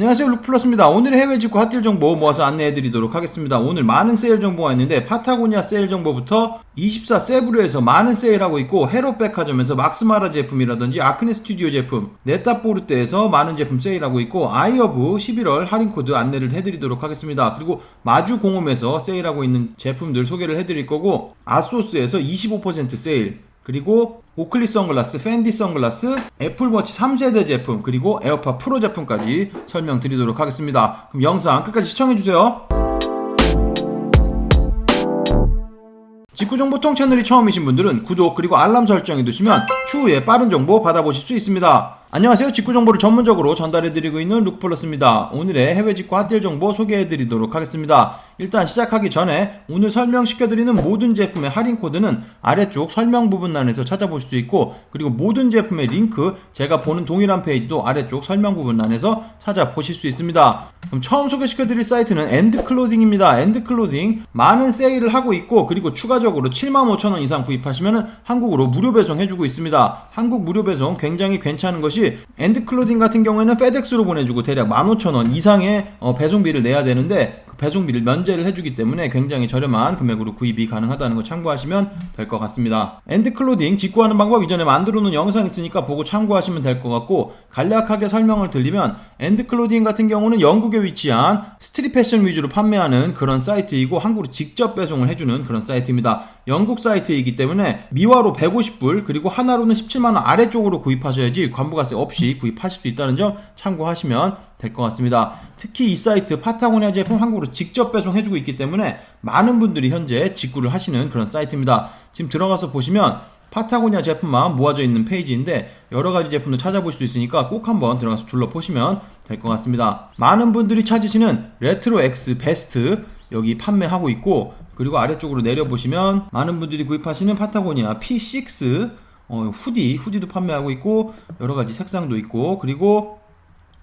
안녕하세요 룩플러스입니다. 오늘의 해외 직구 핫딜 정보 모아서 안내해 드리도록 하겠습니다. 오늘 많은 세일 정보가 있는데 파타고니아 세일 정보부터 24 세브르에서 많은 세일하고 있고 헤로 백화점에서 막스마라 제품이라든지 아크네 스튜디오 제품 네타포르테에서 많은 제품 세일하고 있고 아이어브 11월 할인 코드 안내를 해드리도록 하겠습니다. 그리고 마주 공홈에서 세일하고 있는 제품들 소개를 해드릴 거고 아소스에서 25% 세일 그리고 오클리 선글라스, 팬디 선글라스, 애플워치 3세대 제품, 그리고 에어팟 프로 제품까지 설명드리도록 하겠습니다. 그럼 영상 끝까지 시청해주세요. 직구정보통 채널이 처음이신 분들은 구독 그리고 알람 설정해 두시면 추후에 빠른 정보 받아보실 수 있습니다. 안녕하세요. 직구 정보를 전문적으로 전달해드리고 있는 룩플러스입니다. 오늘의 해외 직구 핫딜 정보 소개해드리도록 하겠습니다. 일단 시작하기 전에 오늘 설명시켜드리는 모든 제품의 할인 코드는 아래쪽 설명 부분란에서 찾아볼 수 있고 그리고 모든 제품의 링크 제가 보는 동일한 페이지도 아래쪽 설명 부분란에서 찾아보실 수 있습니다. 그럼 처음 소개시켜드릴 사이트는 엔드클로딩입니다. 엔드클로딩 많은 세일을 하고 있고 그리고 추가적으로 75,000원 이상 구입하시면 한국으로 무료 배송해주고 있습니다. 한국 무료 배송 굉장히 괜찮은 것이 엔드클로딩 같은 경우에는 페덱스로 보내주고 대략 15,000원 이상의 어, 배송비를 내야 되는데 그 배송비를 면제를 해주기 때문에 굉장히 저렴한 금액으로 구입이 가능하다는 거 참고하시면 될 것 같습니다. 엔드클로딩 직구하는 방법 이전에 만들어 놓은 영상 있으니까 보고 참고하시면 될 것 같고 간략하게 설명을 드리면 엔드클로딩 같은 경우는 영국에 위치한 스트릿 패션 위주로 판매하는 그런 사이트이고 한국으로 직접 배송을 해주는 그런 사이트입니다. 영국 사이트이기 때문에 미화로 150불 그리고 하나로는 17만원 아래쪽으로 구입하셔야지 관부가세 없이 구입하실 수 있다는 점 참고하시면 될 것 같습니다. 특히 이 사이트 파타고니아 제품 한국으로 직접 배송해주고 있기 때문에 많은 분들이 현재 직구를 하시는 그런 사이트입니다. 지금 들어가서 보시면 파타고니아 제품만 모아져 있는 페이지인데 여러 가지 제품을 찾아볼 수 있으니까 꼭 한번 들어가서 둘러보시면 될 것 같습니다. 많은 분들이 찾으시는 레트로 X 베스트 여기 판매하고 있고 그리고 아래쪽으로 내려보시면 많은 분들이 구입하시는 파타고니아 P6 어, 후디 후디도 판매하고 있고 여러 가지 색상도 있고 그리고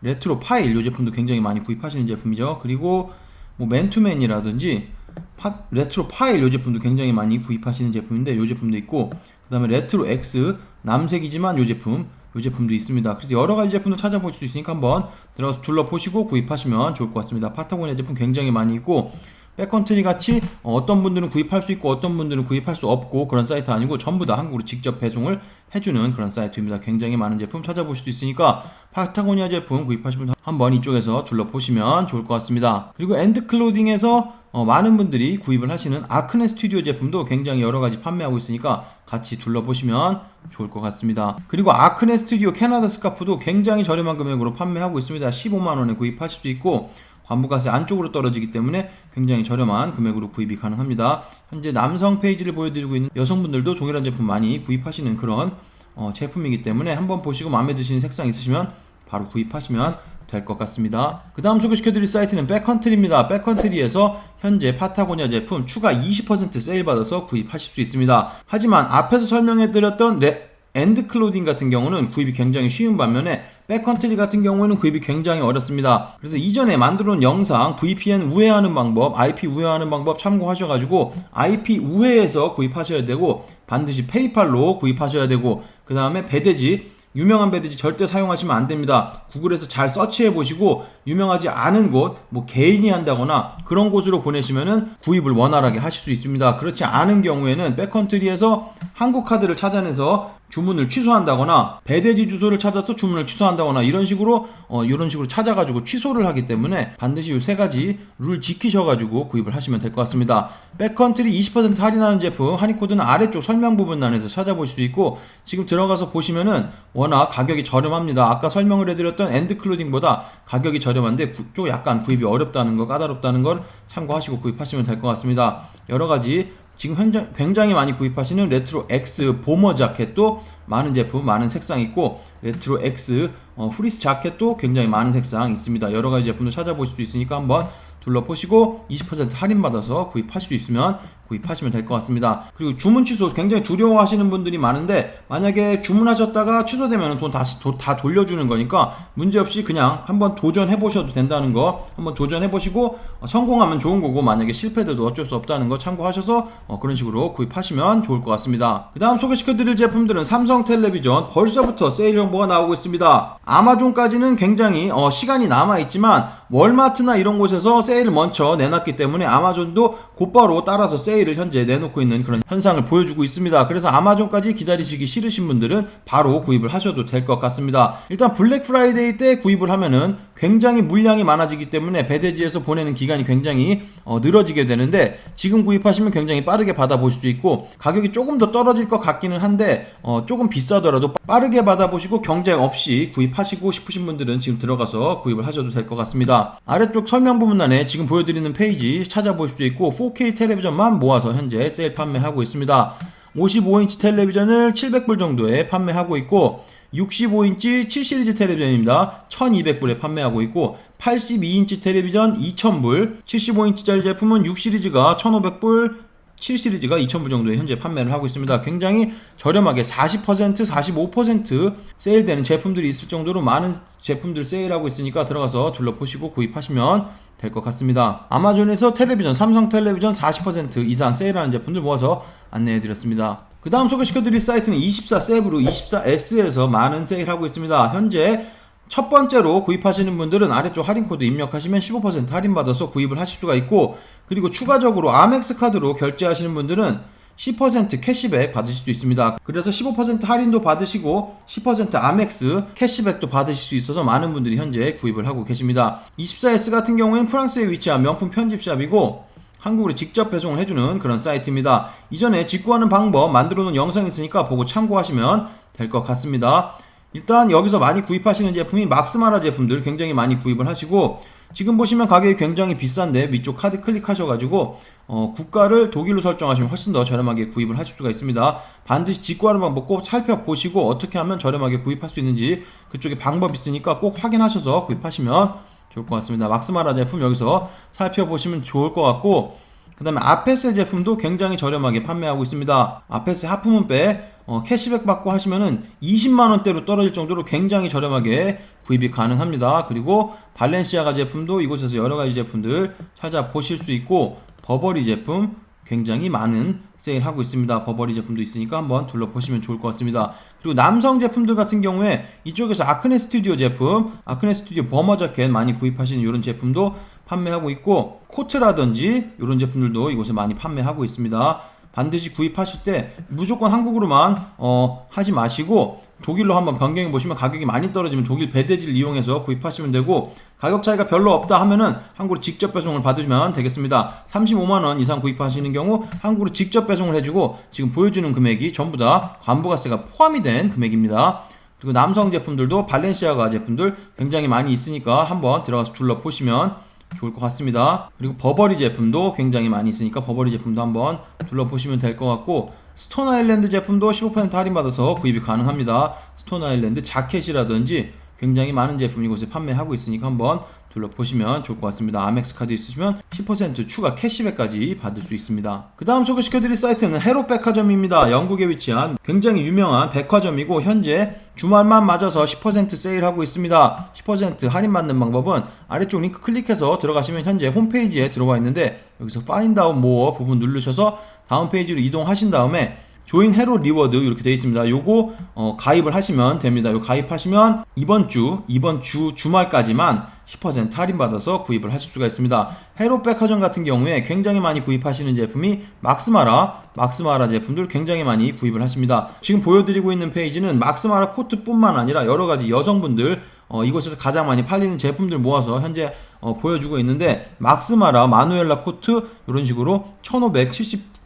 레트로 파일 이 제품도 굉장히 많이 구입하시는 제품이죠. 그리고 뭐 맨투맨이라든지 파, 레트로 파일 이 제품도 굉장히 많이 구입하시는 제품인데 이 제품도 있고 그 다음에 레트로 X 남색이지만 이 제품 이 제품도 있습니다. 그래서 여러 가지 제품도 찾아볼 수 있으니까 한번 들어가서 둘러보시고 구입하시면 좋을 것 같습니다. 파타고니아 제품 굉장히 많이 있고 백컨트리 같이 어떤 분들은 구입할 수 있고 어떤 분들은 구입할 수 없고 그런 사이트 아니고 전부 다 한국으로 직접 배송을 해주는 그런 사이트입니다. 굉장히 많은 제품 찾아보실 수 있으니까 파타고니아 제품 구입하시면 한번 이쪽에서 둘러보시면 좋을 것 같습니다. 그리고 엔드클로딩에서 어, 많은 분들이 구입을 하시는 아크네 스튜디오 제품도 굉장히 여러 가지 판매하고 있으니까 같이 둘러보시면 좋을 것 같습니다. 그리고 아크네 스튜디오 캐나다 스카프도 굉장히 저렴한 금액으로 판매하고 있습니다. 15만원에 구입하실 수 있고 관부가세 안쪽으로 떨어지기 때문에 굉장히 저렴한 금액으로 구입이 가능합니다. 현재 남성 페이지를 보여드리고 있는 여성분들도 동일한 제품 많이 구입하시는 그런 어, 제품이기 때문에 한번 보시고 마음에 드시는 색상 있으시면 바로 구입하시면 될 것 같습니다. 그 다음 소개시켜드릴 사이트는 백컨트리입니다. 백컨트리에서 현재 파타고니아 제품 추가 20% 세일 받아서 구입하실 수 있습니다. 하지만 앞에서 설명해드렸던 레, 엔드 클로딩 같은 경우는 구입이 굉장히 쉬운 반면에 백컨트리 같은 경우에는 구입이 굉장히 어렵습니다. 그래서 이전에 만들어 놓은 영상 VPN 우회하는 방법, IP 우회하는 방법 참고하셔가지고 IP 우회해서 구입하셔야 되고 반드시 페이팔로 구입하셔야 되고 그 다음에 배대지 유명한 배드지 절대 사용하시면 안 됩니다. 구글에서 잘 서치해 보시고 유명하지 않은 곳, 뭐 개인이 한다거나 그런 곳으로 보내시면은 구입을 원활하게 하실 수 있습니다. 그렇지 않은 경우에는 백컨트리에서 한국 카드를 찾아내서 주문을 취소한다거나 배대지 주소를 찾아서 주문을 취소한다거나 이런 식으로 어, 이런 식으로 찾아가지고 취소를 하기 때문에 반드시 이 세 가지 룰 지키셔가지고 구입을 하시면 될 것 같습니다. 백컨트리 20% 할인하는 제품 할인 코드는 아래쪽 설명 부분란에서 찾아보실 수 있고 지금 들어가서 보시면은 워낙 가격이 저렴합니다. 아까 설명을 해드렸던 엔드클로딩보다 가격이 저렴한데 좀 약간 구입이 어렵다는 거 까다롭다는 걸 참고하시고 구입하시면 될 것 같습니다. 여러 가지 지금 굉장히 많이 구입하시는 레트로 X 보머 자켓도 많은 제품, 많은 색상 있고 레트로 X 어, 프리스 자켓도 굉장히 많은 색상 있습니다. 여러 가지 제품도 찾아보실 수 있으니까 한번 둘러보시고 20% 할인 받아서 구입하실 수 있으면 구입하시면 될 것 같습니다. 그리고 주문 취소 굉장히 두려워하시는 분들이 많은데 만약에 주문하셨다가 취소되면 돈 다시 도- 다 돌려주는 거니까 문제없이 그냥 한번 도전해 보셔도 된다는 거 한번 도전해 보시고 어, 성공하면 좋은 거고 만약에 실패돼도 어쩔 수 없다는 거 참고하셔서 어, 그런 식으로 구입하시면 좋을 것 같습니다. 그 다음 소개시켜 드릴 제품들은 삼성 텔레비전 벌써부터 세일 정보가 나오고 있습니다. 아마존까지는 굉장히 어, 시간이 남아 있지만 월마트나 이런 곳에서 세일을 먼저 내놨기 때문에 아마존도 곧바로 따라서 세일 을 현재 내놓고 있는 그런 현상을 보여주고 있습니다. 그래서 아마존까지 기다리시기 싫으신 분들은 바로 구입을 하셔도 될 것 같습니다. 일단 블랙 프라이데이 때 구입을 하면은 굉장히 물량이 많아지기 때문에 배대지에서 보내는 기간이 굉장히 어, 늘어지게 되는데 지금 구입하시면 굉장히 빠르게 받아보실 수 있고 가격이 조금 더 떨어질 것 같기는 한데 어, 조금 비싸더라도 빠르게 받아보시고 경쟁 없이 구입하시고 싶으신 분들은 지금 들어가서 구입을 하셔도 될 것 같습니다. 아래쪽 설명 부분란에 지금 보여드리는 페이지 찾아보실 수 있고 4K 텔레비전만 모아서 현재 세일 판매하고 있습니다. 55인치 텔레비전을 700불 정도에 판매하고 있고 65인치 7시리즈 텔레비전입니다. 1200불에 판매하고 있고 82인치 텔레비전 2000불 75인치짜리 제품은 6시리즈가 1500불 7시리즈가 2,000불 정도에 현재 판매를 하고 있습니다. 굉장히 저렴하게 40%, 45% 세일되는 제품들이 있을 정도로 많은 제품들 세일하고 있으니까 들어가서 둘러보시고 구입하시면 될 것 같습니다. 아마존에서 텔레비전, 삼성 텔레비전 40% 이상 세일하는 제품들 모아서 안내해 드렸습니다. 그 다음 소개시켜드릴 사이트는 24세브로 24S에서 많은 세일하고 있습니다. 현재 첫 번째로 구입하시는 분들은 아래쪽 할인 코드 입력하시면 15% 할인받아서 구입을 하실 수가 있고 그리고 추가적으로 아멕스 카드로 결제하시는 분들은 10% 캐시백 받으실 수 있습니다. 그래서 15% 할인도 받으시고 10% 아멕스 캐시백도 받으실 수 있어서 많은 분들이 현재 구입을 하고 계십니다. 24S 같은 경우에는 프랑스에 위치한 명품 편집샵이고 한국으로 직접 배송을 해주는 그런 사이트입니다. 이전에 직구하는 방법 만들어 놓은 영상이 있으니까 보고 참고하시면 될 것 같습니다. 일단 여기서 많이 구입하시는 제품이 막스마라 제품들 굉장히 많이 구입을 하시고 지금 보시면 가격이 굉장히 비싼데 위쪽 카드 클릭하셔가지고 어, 국가를 독일로 설정하시면 훨씬 더 저렴하게 구입을 하실 수가 있습니다. 반드시 직구하는 방법 꼭 살펴보시고 어떻게 하면 저렴하게 구입할 수 있는지 그쪽에 방법 있으니까 꼭 확인하셔서 구입하시면 좋을 것 같습니다. 막스마라 제품 여기서 살펴보시면 좋을 것 같고 그 다음에 아페셀 제품도 굉장히 저렴하게 판매하고 있습니다. 아페셀 하프문백 어, 캐시백 받고 하시면은 20만원대로 떨어질 정도로 굉장히 저렴하게 구입이 가능합니다. 그리고 발렌시아가 제품도 이곳에서 여러가지 제품들 찾아보실 수 있고 버버리 제품 굉장히 많은 세일하고 있습니다. 버버리 제품도 있으니까 한번 둘러보시면 좋을 것 같습니다. 그리고 남성 제품들 같은 경우에 이쪽에서 아크네 스튜디오 제품, 아크네 스튜디오 버머 자켓 많이 구입하시는 이런 제품도 판매하고 있고 코트라든지 이런 제품들도 이곳에 많이 판매하고 있습니다. 반드시 구입하실 때 무조건 한국으로만 어, 하지 마시고 독일로 한번 변경해 보시면 가격이 많이 떨어지면 독일 배대지를 이용해서 구입하시면 되고 가격 차이가 별로 없다 하면은 한국으로 직접 배송을 받으면 되겠습니다. 35만 원 이상 구입하시는 경우 한국으로 직접 배송을 해주고 지금 보여주는 금액이 전부 다 관부가세가 포함이 된 금액입니다. 그리고 남성 제품들도 발렌시아가 제품들 굉장히 많이 있으니까 한번 들어가서 둘러보시면 좋을 것 같습니다. 그리고 버버리 제품도 굉장히 많이 있으니까 버버리 제품도 한번 둘러보시면 될 것 같고 스톤 아일랜드 제품도 15% 할인받아서 구입이 가능합니다. 스톤 아일랜드 자켓이라든지 굉장히 많은 제품 이곳에 판매하고 있으니까 한번 둘러보시면 좋을 것 같습니다. 아멕스 카드 있으시면 10% 추가 캐시백까지 받을 수 있습니다. 그 다음 소개시켜드릴 사이트는 헤로 백화점입니다. 영국에 위치한 굉장히 유명한 백화점이고 현재 주말만 맞아서 10% 세일하고 있습니다. 10% 할인받는 방법은 아래쪽 링크 클릭해서 들어가시면 현재 홈페이지에 들어와 있는데 여기서 파인드 아웃 모어 부분 누르셔서 다음 페이지로 이동하신 다음에 조인 헤로 리워드 이렇게 되어 있습니다. 요거 어, 가입을 하시면 됩니다. 요 가입하시면 이번 주 이번 주 주말까지만 10% 할인 받아서 구입을 하실 수가 있습니다. 헤로 백화점 같은 경우에 굉장히 많이 구입하시는 제품이 막스마라, 막스마라 제품들 굉장히 많이 구입을 하십니다. 지금 보여드리고 있는 페이지는 막스마라 코트뿐만 아니라 여러 가지 여성분들 어, 이곳에서 가장 많이 팔리는 제품들 모아서 현재 어, 보여주고 있는데 막스마라 마누엘라 코트 이런 식으로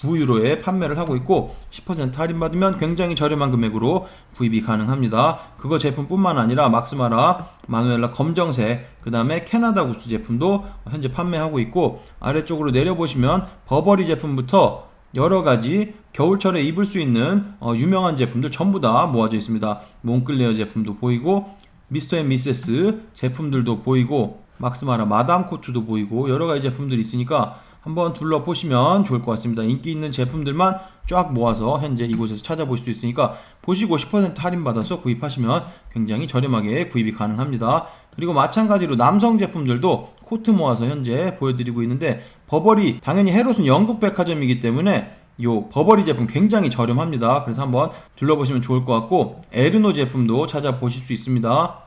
1579유로에 판매를 하고 있고 10% 할인받으면 굉장히 저렴한 금액으로 구입이 가능합니다. 그거 제품뿐만 아니라 막스마라 마누엘라 검정색 그 다음에 캐나다 구스 제품도 현재 판매하고 있고 아래쪽으로 내려보시면 버버리 제품부터 여러 가지 겨울철에 입을 수 있는 어, 유명한 제품들 전부 다 모아져 있습니다. 몽클레어 제품도 보이고 미스터 앤 미세스 제품들도 보이고 막스마라 마담 코트도 보이고 여러 가지 제품들이 있으니까 한번 둘러보시면 좋을 것 같습니다. 인기 있는 제품들만 쫙 모아서 현재 이곳에서 찾아보실 수 있으니까 보시고 10% 할인받아서 구입하시면 굉장히 저렴하게 구입이 가능합니다. 그리고 마찬가지로 남성 제품들도 코트 모아서 현재 보여드리고 있는데 버버리 당연히 헤롯은 영국 백화점이기 때문에 요 버버리 제품 굉장히 저렴합니다. 그래서 한번 둘러보시면 좋을 것 같고 에르노 제품도 찾아보실 수 있습니다.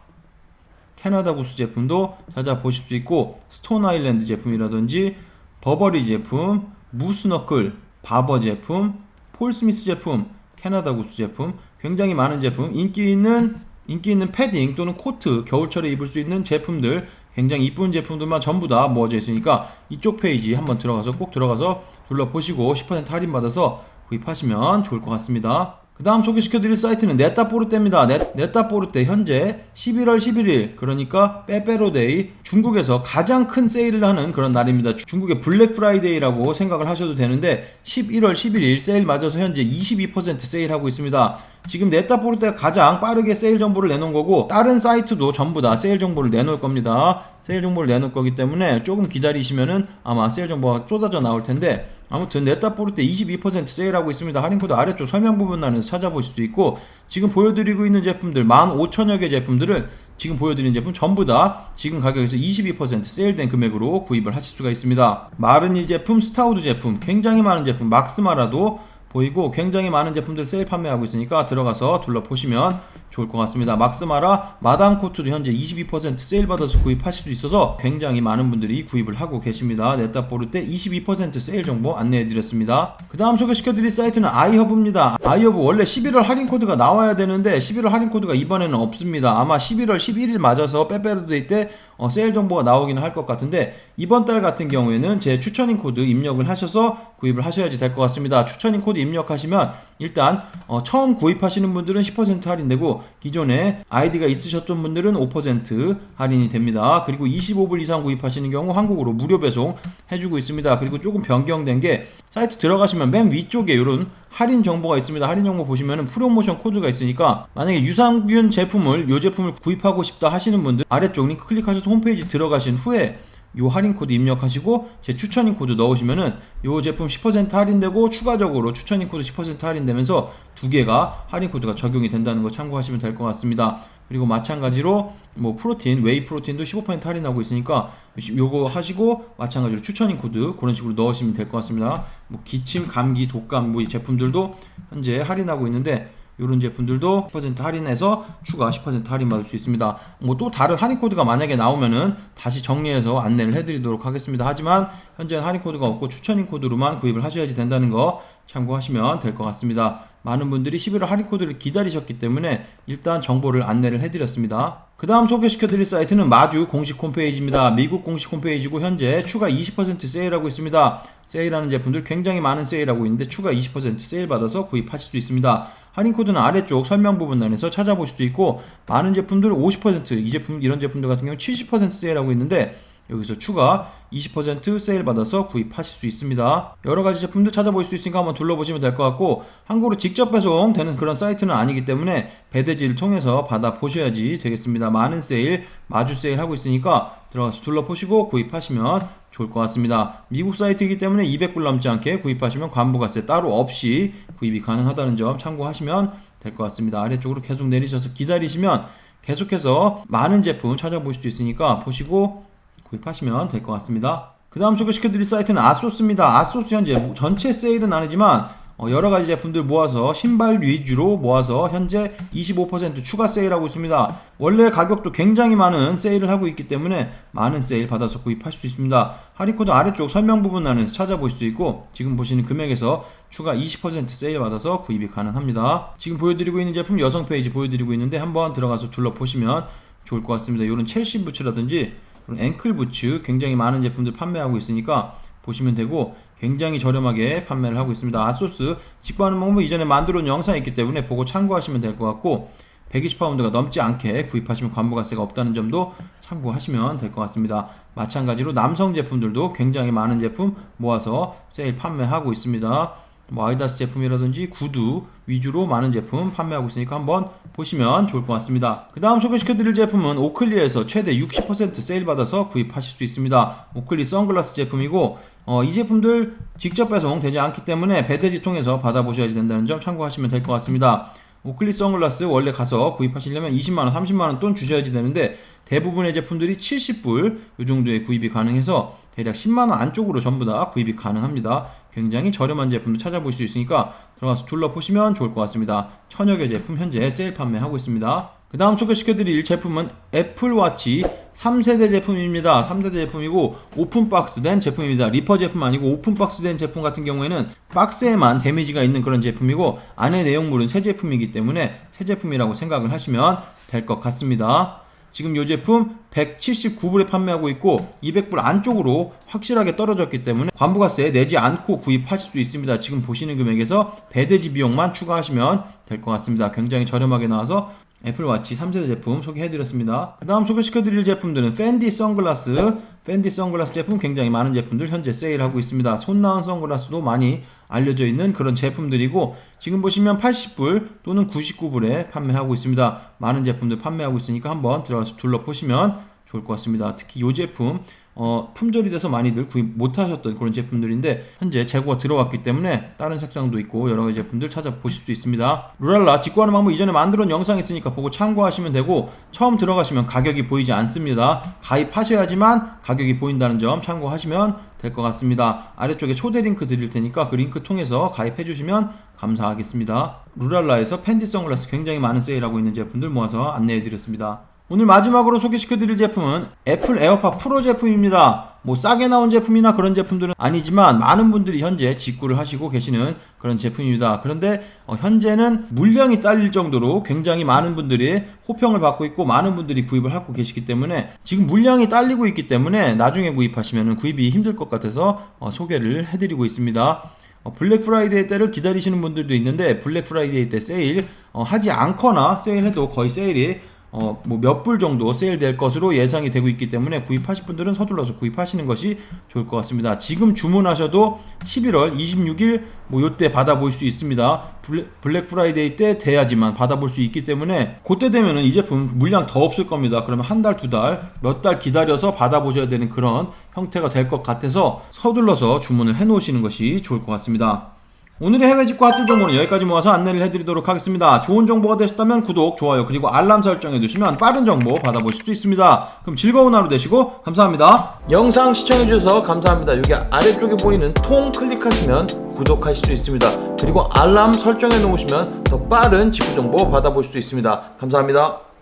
캐나다 구스 제품도 찾아보실 수 있고 스톤 아일랜드 제품이라든지 버버리 제품, 무스너클, 바버 제품, 폴 스미스 제품, 캐나다 구스 제품 굉장히 많은 제품 인기 있는 인기 있는 패딩 또는 코트 겨울철에 입을 수 있는 제품들 굉장히 이쁜 제품들만 전부 다 모아져 있으니까 이쪽 페이지 한번 들어가서 꼭 들어가서 둘러보시고 10% 할인 받아서 구입하시면 좋을 것 같습니다. 그 다음 소개시켜 드릴 사이트는 넷다포르테입니다. 넷, 넷다포르테 현재 11월 11일 그러니까 빼빼로데이 중국에서 가장 큰 세일을 하는 그런 날입니다. 중국의 블랙 프라이데이라고 생각을 하셔도 되는데 11월 11일 세일 맞아서 현재 22% 세일하고 있습니다. 지금 넷다포르테가 가장 빠르게 세일 정보를 내놓은 거고 다른 사이트도 전부 다 세일 정보를 내놓을 겁니다. 세일 정보를 내놓을 거기 때문에 조금 기다리시면은 아마 세일 정보가 쏟아져 나올 텐데 아무튼 넷다포르테 22% 세일하고 있습니다. 할인코드 아래쪽 설명 부분란에서 찾아보실 수 있고 지금 보여드리고 있는 제품들 15,000여 개 제품들을 지금 보여드리는 제품 전부 다 지금 가격에서 22% 세일된 금액으로 구입을 하실 수가 있습니다. 마르니 제품, 스타우드 제품, 굉장히 많은 제품, 막스마라도 보이고 굉장히 많은 제품들 세일 판매하고 있으니까 들어가서 둘러보시면 좋을 것 같습니다. 막스마라 마담 코트도 현재 22% 세일 받아서 구입하실 수 있어서 굉장히 많은 분들이 구입을 하고 계십니다. 넷다포르테 22% 세일 정보 안내해 드렸습니다. 그 다음 소개시켜 드릴 사이트는 아이허브입니다. 아이허브 원래 11월 할인 코드가 나와야 되는데 11월 할인 코드가 이번에는 없습니다. 아마 11월 11일 맞아서 빼빼로데이 때 어, 세일 정보가 나오기는 할 것 같은데 이번 달 같은 경우에는 제 추천인 코드 입력을 하셔서 구입을 하셔야지 될 것 같습니다. 추천인 코드 입력하시면 일단 어, 처음 구입하시는 분들은 10% 할인되고 기존에 아이디가 있으셨던 분들은 5% 할인이 됩니다. 그리고 25불 이상 구입하시는 경우 한국으로 무료 배송 해주고 있습니다. 그리고 조금 변경된 게 사이트 들어가시면 맨 위쪽에 이런 할인 정보가 있습니다. 할인 정보 보시면은 프로모션 코드가 있으니까 만약에 유산균 제품을 요 제품을 구입하고 싶다 하시는 분들 아래쪽 링크 클릭하셔서 홈페이지 들어가신 후에 요 할인 코드 입력하시고 제 추천인 코드 넣으시면은 요 제품 10% 할인되고 추가적으로 추천인 코드 10% 할인되면서 두 개가 할인 코드가 적용이 된다는 거 참고하시면 될 것 같습니다. 그리고 마찬가지로 뭐 프로틴, 웨이 프로틴도 15% 할인하고 있으니까 요거 하시고 마찬가지로 추천인 코드 그런 식으로 넣으시면 될 것 같습니다. 뭐 기침, 감기, 독감 뭐 이 제품들도 현재 할인하고 있는데 이런 제품들도 10% 할인해서 추가 10% 할인 받을 수 있습니다. 뭐 또 다른 할인 코드가 만약에 나오면은 다시 정리해서 안내를 해드리도록 하겠습니다. 하지만 현재는 할인 코드가 없고 추천인 코드로만 구입을 하셔야지 된다는 거 참고하시면 될 것 같습니다. 많은 분들이 11월 할인 코드를 기다리셨기 때문에 일단 정보를 안내를 해드렸습니다. 그 다음 소개시켜 드릴 사이트는 마주 공식 홈페이지입니다. 미국 공식 홈페이지고 현재 추가 20% 세일하고 있습니다. 세일하는 제품들 굉장히 많은 세일하고 있는데 추가 20% 세일 받아서 구입하실 수 있습니다. 할인 코드는 아래쪽 설명 부분란에서 찾아보실 수 있고 많은 제품들 50%이 제품 이런 제품들 같은 경우 70% 세일하고 있는데 여기서 추가 20% 세일 받아서 구입하실 수 있습니다. 여러 가지 제품들 찾아볼 수 있으니까 한번 둘러보시면 될 것 같고 한국으로 직접 배송되는 그런 사이트는 아니기 때문에 배대지를 통해서 받아 보셔야지 되겠습니다. 많은 세일, 마주 세일 하고 있으니까 들어가서 둘러보시고 구입하시면 좋을 것 같습니다. 미국 사이트이기 때문에 200불 넘지 않게 구입하시면 관부가세 따로 없이 구입이 가능하다는 점 참고하시면 될 것 같습니다. 아래쪽으로 계속 내리셔서 기다리시면 계속해서 많은 제품 찾아보실 수 있으니까 보시고 구입하시면 될 것 같습니다. 그 다음 소개시켜드릴 사이트는 아소스입니다. 아소스 현재 전체 세일은 아니지만 어, 여러 가지 제품들 모아서 신발 위주로 모아서 현재 25% 추가 세일하고 있습니다. 원래 가격도 굉장히 많은 세일을 하고 있기 때문에 많은 세일 받아서 구입할 수 있습니다. 할인코드 아래쪽 설명 부분란에서 찾아보실 수 있고 지금 보시는 금액에서 추가 20% 세일 받아서 구입이 가능합니다. 지금 보여드리고 있는 제품 여성 페이지 보여드리고 있는데 한번 들어가서 둘러보시면 좋을 것 같습니다. 이런 첼시 부츠라든지 앵클 부츠 굉장히 많은 제품들 판매하고 있으니까 보시면 되고 굉장히 저렴하게 판매를 하고 있습니다. 아소스 직구하는 방법 이전에 만들어 놓은 영상이 있기 때문에 보고 참고하시면 될 것 같고 120파운드가 넘지 않게 구입하시면 관부가세가 없다는 점도 참고하시면 될 것 같습니다. 마찬가지로 남성 제품들도 굉장히 많은 제품 모아서 세일 판매하고 있습니다. 뭐 아이다스 제품이라든지 구두 위주로 많은 제품 판매하고 있으니까 한번 보시면 좋을 것 같습니다. 그 다음 소개시켜 드릴 제품은 오클리에서 최대 60% 세일 받아서 구입하실 수 있습니다. 오클리 선글라스 제품이고 어, 이 제품들 직접 배송 되지 않기 때문에 배대지 통해서 받아보셔야 된다는 점 참고하시면 될 것 같습니다. 오클리 선글라스 원래 가서 구입하시려면 20만원, 30만원 돈 주셔야지 되는데 대부분의 제품들이 70불 이 정도에 구입이 가능해서 대략 10만원 안쪽으로 전부 다 구입이 가능합니다. 굉장히 저렴한 제품도 찾아볼 수 있으니까 들어가서 둘러보시면 좋을 것 같습니다. 천여 개 제품 현재 세일 판매하고 있습니다. 그 다음 소개시켜드릴 제품은 애플워치 3세대 제품입니다. 3세대 제품이고 오픈박스 된 제품입니다. 리퍼 제품 아니고 오픈박스 된 제품 같은 경우에는 박스에만 데미지가 있는 그런 제품이고 안에 내용물은 새 제품이기 때문에 새 제품이라고 생각을 하시면 될 것 같습니다. 지금 이 제품 179불에 판매하고 있고 200불 안쪽으로 확실하게 떨어졌기 때문에 관부가세 내지 않고 구입하실 수 있습니다. 지금 보시는 금액에서 배대지 비용만 추가하시면 될 것 같습니다. 굉장히 저렴하게 나와서 애플워치 3세대 제품 소개해드렸습니다. 그 다음 소개시켜드릴 제품들은 팬디 선글라스 팬디 선글라스 제품 굉장히 많은 제품들 현재 세일하고 있습니다. 손 나은 선글라스도 많이 알려져 있는 그런 제품들이고 지금 보시면 80불 또는 99불에 판매하고 있습니다. 많은 제품들 판매하고 있으니까 한번 들어가서 둘러보시면 좋을 것 같습니다. 특히 이 제품 어, 품절이 돼서 많이들 구입 못하셨던 그런 제품들인데 현재 재고가 들어왔기 때문에 다른 색상도 있고 여러 가지 제품들 찾아보실 수 있습니다. 루랄라 직구하는 방법 이전에 만들어 놓은 영상 있으니까 보고 참고하시면 되고 처음 들어가시면 가격이 보이지 않습니다. 가입하셔야지만 가격이 보인다는 점 참고하시면 될 것 같습니다. 아래쪽에 초대 링크 드릴 테니까 그 링크 통해서 가입해 주시면 감사하겠습니다. 루랄라에서 팬디 선글라스 굉장히 많은 세일하고 있는 제품들 모아서 안내해 드렸습니다. 오늘 마지막으로 소개시켜드릴 제품은 애플 에어팟 프로 제품입니다. 뭐 싸게 나온 제품이나 그런 제품들은 아니지만 많은 분들이 현재 직구를 하시고 계시는 그런 제품입니다. 그런데 어, 현재는 물량이 딸릴 정도로 굉장히 많은 분들이 호평을 받고 있고 많은 분들이 구입을 하고 계시기 때문에 지금 물량이 딸리고 있기 때문에 나중에 구입하시면 구입이 힘들 것 같아서 어, 소개를 해드리고 있습니다. 어, 블랙 프라이데이 때를 기다리시는 분들도 있는데 블랙 프라이데이 때 세일 어, 하지 않거나 세일해도 거의 세일이 어, 뭐 몇 불 정도 세일될 것으로 예상이 되고 있기 때문에 구입하실 분들은 서둘러서 구입하시는 것이 좋을 것 같습니다. 지금 주문하셔도 11월 26일 뭐 요때 받아볼 수 있습니다. 블랙, 블랙 프라이데이 때 돼야지만 받아볼 수 있기 때문에 그때 되면은 이 제품 물량 더 없을 겁니다. 그러면 한 달, 두 달, 몇 달 기다려서 받아보셔야 되는 그런 형태가 될 것 같아서 서둘러서 주문을 해 놓으시는 것이 좋을 것 같습니다. 오늘의 해외 직구 핫딜 정보는 여기까지 모아서 안내를 해드리도록 하겠습니다. 좋은 정보가 되셨다면 구독, 좋아요, 그리고 알람 설정 해 두시면 빠른 정보 받아보실 수 있습니다. 그럼 즐거운 하루 되시고 감사합니다. 영상 시청해 주셔서 감사합니다. 여기 아래쪽에 보이는 통 클릭하시면 구독하실 수 있습니다. 그리고 알람 설정해 놓으시면 더 빠른 직구 정보 받아보실 수 있습니다. 감사합니다.